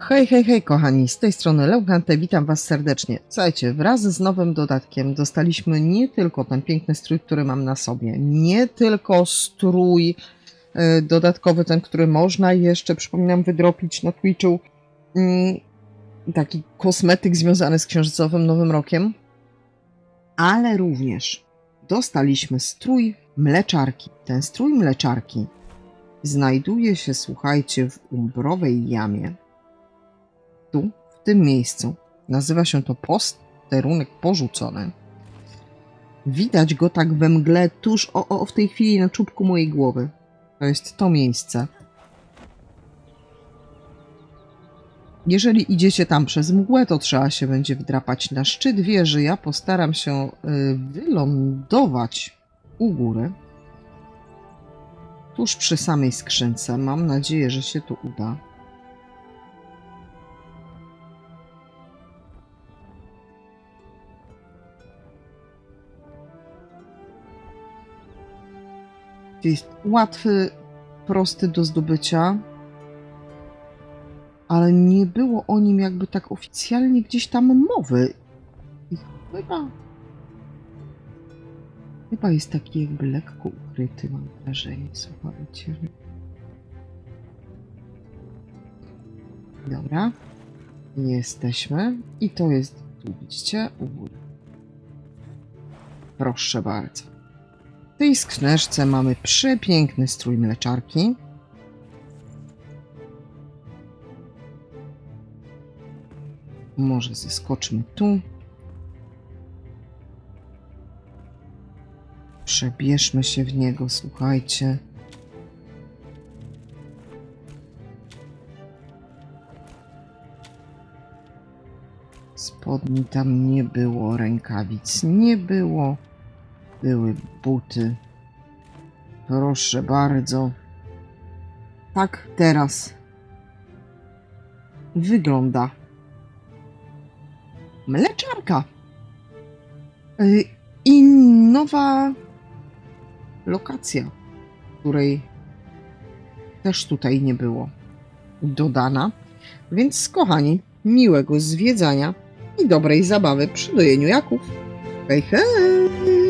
Hej, hej, hej, kochani, z tej strony Leukante, witam Was serdecznie. Słuchajcie, wraz z nowym dodatkiem dostaliśmy nie tylko ten piękny strój, który mam na sobie, nie tylko strój e, dodatkowy, ten, który można jeszcze, przypominam, wydropić na Twitchu, mm, taki kosmetyk związany z księżycowym Nowym Rokiem, ale również dostaliśmy strój mleczarki. Ten strój mleczarki znajduje się, słuchajcie, w umbrowej jamie. Tu, w tym miejscu. Nazywa się to posterunek porzucony. Widać go tak we mgle tuż o, o w tej chwili na czubku mojej głowy. To jest to miejsce. Jeżeli idziecie tam przez mgłę, to trzeba się będzie wdrapać na szczyt wieży. Ja postaram się y, wylądować u góry. Tuż przy samej skrzynce. Mam nadzieję, że się tu uda. Jest łatwy, prosty do zdobycia, ale nie było o nim jakby tak oficjalnie gdzieś tam mowy. I chyba. Chyba jest taki jakby lekko ukryty, mam wrażenie, słuchajcie. Dobra. Jesteśmy. I to jest widzicie? U. Proszę bardzo. W tej skrzyneczce mamy przepiękny strój mleczarki. Może zeskoczmy tu. Przebierzmy się w niego, słuchajcie. Spodni tam nie było, rękawic nie było. Były buty. Proszę bardzo. Tak teraz wygląda mleczarka. Y, I nowa lokacja, której też tutaj nie było dodana. Więc, kochani, miłego zwiedzania i dobrej zabawy przy dojeniu jaków. Hej, hej!